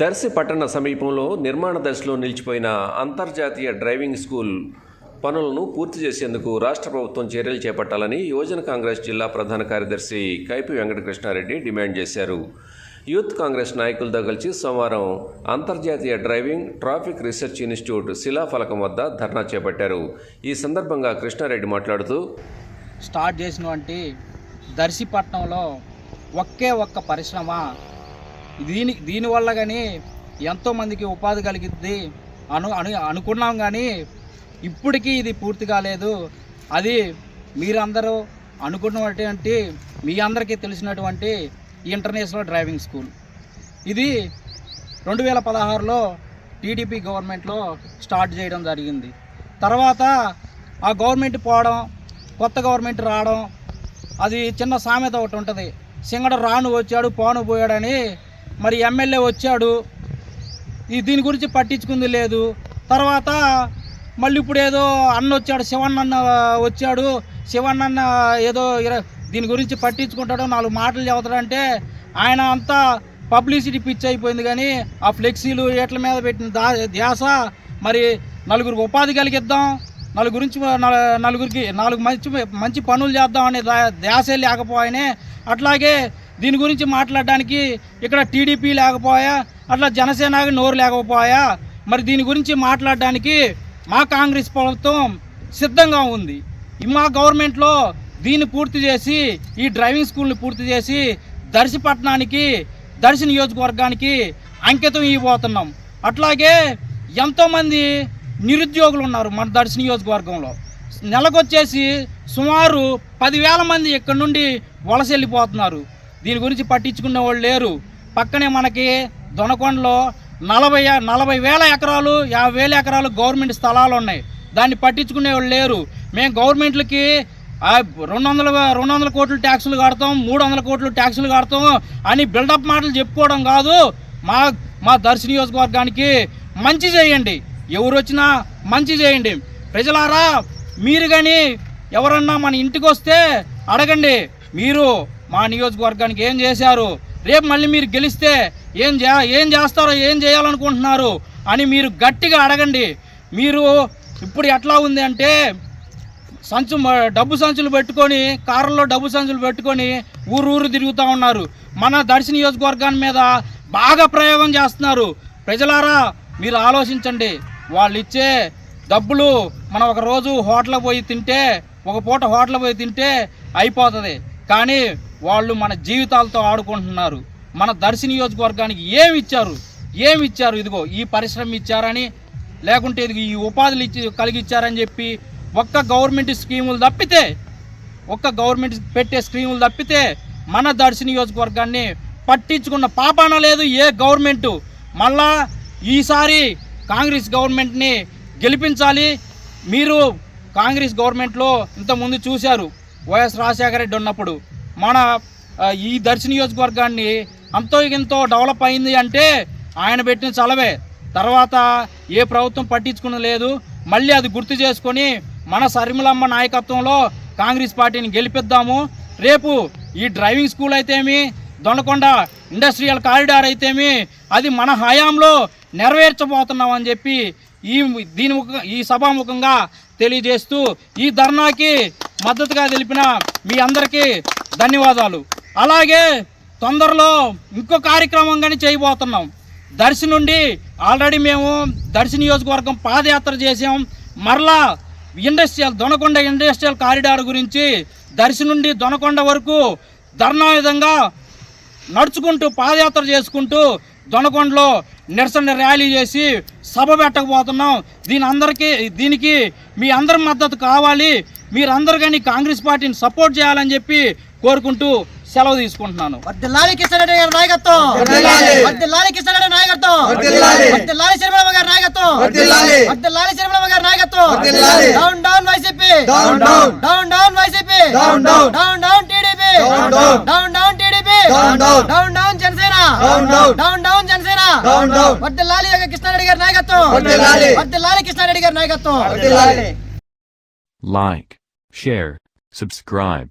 దర్శి పట్టణ సమీపంలో నిర్మాణ దశలో నిలిచిపోయిన అంతర్జాతీయ డ్రైవింగ్ స్కూల్ పనులను పూర్తి చేసేందుకు రాష్ట్ర ప్రభుత్వం చర్యలు చేపట్టాలని యువజన కాంగ్రెస్ జిల్లా ప్రధాన కార్యదర్శి కైపి వెంకటకృష్ణారెడ్డి డిమాండ్ చేశారు. యూత్ కాంగ్రెస్ నాయకులతో కలిసి సోమవారం అంతర్జాతీయ డ్రైవింగ్ ట్రాఫిక్ రీసెర్చ్ ఇన్స్టిట్యూట్ శిలాఫలకం వద్ద ధర్నా చేపట్టారు. ఈ సందర్భంగా కృష్ణారెడ్డి మాట్లాడుతూ స్టార్ట్ చేసినటువంటి దర్శిపట్నంలో ఒకే ఒక్క పరిశ్రమ దీని దీనివల్ల కానీ ఎంతోమందికి ఉపాధి కలిగిద్ది అను అను అనుకున్నాం కానీ ఇప్పటికీ ఇది పూర్తి కాలేదు. అది మీరందరూ అనుకున్నటువంటి మీ అందరికీ తెలిసినటువంటి ఇంటర్నేషనల్ డ్రైవింగ్ స్కూల్. ఇది రెండు వేల పదహారులో టీడీపీ గవర్నమెంట్లో స్టార్ట్ చేయడం జరిగింది. తర్వాత ఆ గవర్నమెంట్ పోవడం కొత్త గవర్నమెంట్ రావడం అది చిన్న సామెత ఒకటి ఉంటుంది. సింగడ రాను వచ్చాడు పోను పోయాడని మరి ఎమ్మెల్యే వచ్చాడు. ఈ దీని గురించి పట్టించుకుంది లేదు. తర్వాత మళ్ళీ ఇప్పుడు ఏదో అన్న వచ్చాడు శివన్నన్న వచ్చాడు. శివన్నన్న ఏదో దీని గురించి పట్టించుకుంటాడు నాలుగు మాటలు చెబుతాడంటే ఆయన అంతా పబ్లిసిటీ పిచ్ అయిపోయింది కానీ ఆ ఫ్లెక్సీలు ఏట్ల మీద పెట్టిన దా ధ్యాస మరి నలుగురికి ఉపాధి కలిగిద్దాం నలుగురించి నలుగురికి నాలుగు మంచి మంచి పనులు చేద్దాం అనే ధ్యాసే లేకపోయానే అట్లాగే దీని గురించి మాట్లాడడానికి ఇక్కడ టీడీపీ లేకపోయా అట్లా జనసేనకి నోరు లేకపోయా మరి దీని గురించి మాట్లాడడానికి మా కాంగ్రెస్ ప్రభుత్వం సిద్ధంగా ఉంది. మా గవర్నమెంట్లో దీన్ని పూర్తి చేసి ఈ డ్రైవింగ్ స్కూల్ని పూర్తి చేసి దర్శి పట్టణానికి దర్శి నియోజకవర్గానికి అంకితం ఇవ్వబోతున్నాం. అట్లాగే ఎంతోమంది నిరుద్యోగులు ఉన్నారు మన దర్శి నియోజకవర్గంలో. నెలకొచ్చేసి సుమారు పదివేల మంది ఇక్కడ నుండి వలస వెళ్ళిపోతున్నారు. దీని గురించి పట్టించుకునే వాళ్ళు లేరు. పక్కనే మనకి దొనకొండలో నలభై నలభై వేల ఎకరాలు యాభై వేల ఎకరాలు గవర్నమెంట్ స్థలాలు ఉన్నాయి. దాన్ని పట్టించుకునే వాళ్ళు లేరు. మేము గవర్నమెంట్లకి రెండు వందల రెండు వందల కోట్లు ట్యాక్సులు కడతాం మూడు వందల కోట్లు ట్యాక్సులు కడతాం అని బిల్డప్ మాటలు చెప్పుకోవడం కాదు. మా మా దర్శి నియోజకవర్గానికి మంచి చేయండి. ఎవరు వచ్చినా మంచి చేయండి. ప్రజలారా మీరు కానీ ఎవరన్నా మన ఇంటికి వస్తే అడగండి. మీరు మా నియోజకవర్గానికి ఏం చేశారు? రేపు మళ్ళీ మీరు గెలిస్తే ఏం చే ఏం చేస్తారో ఏం చేయాలనుకుంటున్నారు అని మీరు గట్టిగా అడగండి. మీరు ఇప్పుడు ఎట్లా ఉంది అంటే సంచు డబ్బు సంచులు పెట్టుకొని కారులో డబ్బు సంచులు పెట్టుకొని ఊరు ఊరు తిరుగుతూ ఉన్నారు. మన దర్శి నియోజకవర్గాన్ని మీద బాగా ప్రయోగం చేస్తున్నారు. ప్రజలారా మీరు ఆలోచించండి. వాళ్ళు ఇచ్చే డబ్బులు మనం ఒక రోజు హోటల్కి పోయి తింటే ఒక పూట హోటల్ పోయి తింటే అయిపోతుంది. కానీ వాళ్ళు మన జీవితాలతో ఆడుకుంటున్నారు. మన దర్శి నియోజకవర్గానికి ఏమి ఇచ్చారు? ఏమి ఇచ్చారు? ఇదిగో ఈ పరిశ్రమ ఇచ్చారని లేకుంటే ఇది ఈ ఉపాధులు ఇచ్చి కలిగిచ్చారని చెప్పి ఒక్క గవర్నమెంట్ స్కీములు తప్పితే ఒక్క గవర్నమెంట్ పెట్టే స్కీములు తప్పితే మన దర్శి నియోజకవర్గాన్ని పట్టించుకున్న పాపాన లేదు ఏ గవర్నమెంటు. మళ్ళా ఈసారి కాంగ్రెస్ గవర్నమెంట్ని గెలిపించాలి. మీరు కాంగ్రెస్ గవర్నమెంట్లో ఇంతకుముందు చూశారు. వైఎస్ రాజశేఖర రెడ్డి ఉన్నప్పుడు. మన ఈ దర్శి నియోజకవర్గాన్ని అంతో ఇంతో డెవలప్ అయింది అంటే ఆయన పెట్టిన చలవే. తర్వాత ఏ ప్రభుత్వం పట్టించుకున్నది లేదు. మళ్ళీ అది గుర్తు చేసుకొని మన సరిమలమ్మ నాయకత్వంలో కాంగ్రెస్ పార్టీని గెలిపిద్దాము. రేపు ఈ డ్రైవింగ్ స్కూల్ అయితేమి దొండకొండ ఇండస్ట్రియల్ కారిడార్ అయితేమి అది మన హయాంలో నెరవేర్చబోతున్నామని చెప్పి ఈ దీని ఈ సభాముఖంగా తెలియజేస్తూ ఈ ధర్నాకి మద్దతుగా తెలిపిన మీ అందరికీ ధన్యవాదాలు. అలాగే తొందరలో ఇంకో కార్యక్రమం కానీ చేయబోతున్నాం. దర్శి నుండి ఆల్రెడీ మేము దర్శి నియోజకవర్గం పాదయాత్ర చేసాం మరలా ఇండస్ట్రియల్ దొనకొండ ఇండస్ట్రియల్ కారిడార్ గురించి దర్శి నుండి దొనకొండ వరకు ధర్నా విధంగా నడుచుకుంటూ పాదయాత్ర చేసుకుంటూ దొనకొండలో నిరసన ర్యాలీ చేసి సభ పెట్టకపోతున్నాం. దీని అందరికీ దీనికి మీ అందరి మద్దతు కావాలి. మీరందరూ కానీ కాంగ్రెస్ పార్టీని సపోర్ట్ చేయాలని చెప్పి కోరుకుంటూ సెలవు తీసుకుంటున్నాను. వర్ధిల్లాలి కిషన్ రెడ్డి గారి నాయకత్వం. వర్ధిల్లాలి కిషన్ రెడ్డి నాయకత్వం. వర్ధిల్లాలి శర్మలమ్మ గారి నాయకత్వం. వర్ధిల్లాలి శర్మలమ్మ గారి నాయకత్వం. Down down YCP. Down down. Down down YCP. Down down. Down down TDP. Down down. Down down TDP. Down down. Down down Janasena. Down down. Down down Janasena. Down down. వర్ధిల్లాలి కృష్ణారెడ్డి గారి నాయకత్వం. వర్ధిల్లాలి వర్ధిల్లాలి కృష్ణారెడ్డి గారి నాయకత్వం. Like, share, subscribe,